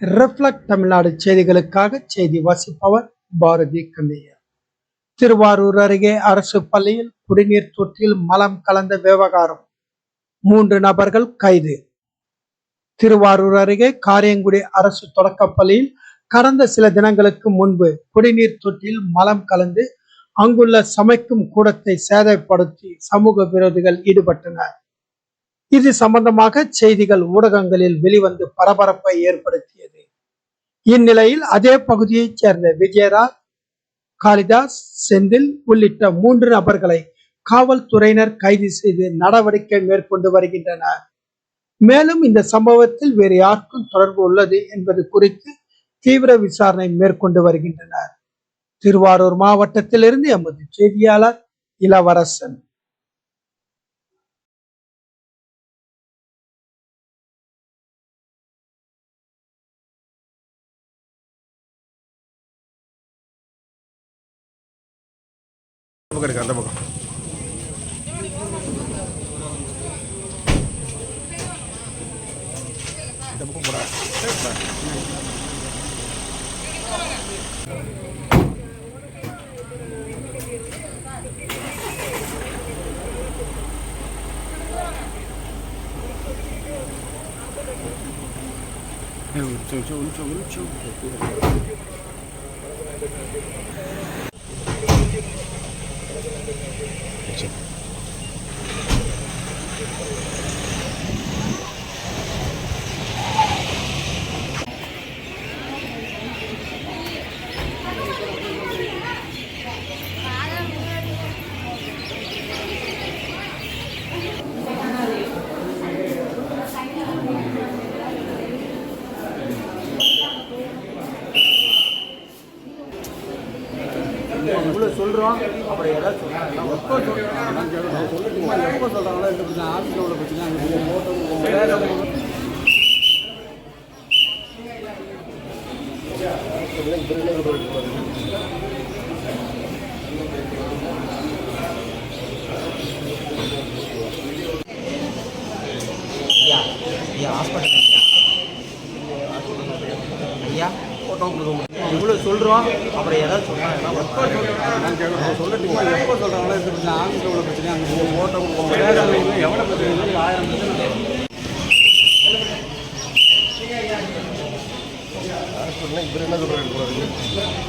Reflect Tamil Nadu செய்திகளுக்காக செய்தி வாசிப்பவர் பாரதி கந்தையா திருவாரூர் அருகே அரசு பள்ளியில் குடிநீர் தொட்டியில் மலம் கலந்த விவகாரம். மூன்று நபர்கள் கைது. திருவாரூர் அருகே காரியங்குடி அரசு தொடக்கப் பள்ளியில் கடந்த சில தினங்களுக்கு முன்பு குடிநீர் தொட்டியில் மலம் கலந்து அங்குள்ள சமைக்கும் கூடத்தை சேதப்படுத்தி சமூக விரோதிகள் ஈடுபட்டனர். இது சம்பந்தமாக செய்திகள் ஊடகங்களில் வெளிவந்து பரபரப்பை ஏற்படுத்தியது. இந்நிலையில் அதே பகுதியைச் சேர்ந்த விஜயராஜ் காளிதாஸ் செந்தில் உள்ளிட்ட மூன்று நபர்களை காவல்துறையினர் கைது செய்து நடவடிக்கை மேற்கொண்டு வருகின்றனர். மேலும் இந்த சம்பவத்தில் வேறு யாருக்கும் தொடர்பு உள்ளது என்பது குறித்து தீவிர விசாரணை மேற்கொண்டு வருகின்றனர். திருவாரூர் மாவட்டத்திலிருந்து எமது செய்தியாளர் இளவரசன். பக்கம் எடுக்க அந்த பக்கம். இந்த பக்கம் போட. ఉంచు ఉంచు ఉంచు இவ்வளோ சொல்கிறோம் அப்புறம் ஏதாவது சொன்னாங்க எப்போ சொல்கிறாங்க எப்போ சொல்கிறாங்களோ இந்த பிரச்சனை ஆஃபீஸில் உள்ள பிரச்சனை அங்கே ஐயா ஐயா ஹாஸ்பிட்டல் ஐயா ஐயா இவ்வளோ சொல்கிறோம் அப்புறம் ஏதாவது சொன்னாங்க எப்போ சொல்கிறாங்க சொல்லட்டுமா? எப்போ சொல்கிறாங்களோ ஆஃபீஸில் உள்ள பிரச்சனை அங்கே போட்டோ எவ்வளோ பிரச்சனை ஆயிரம் பிரச்சனை இவர் என்ன சொல்கிறாரு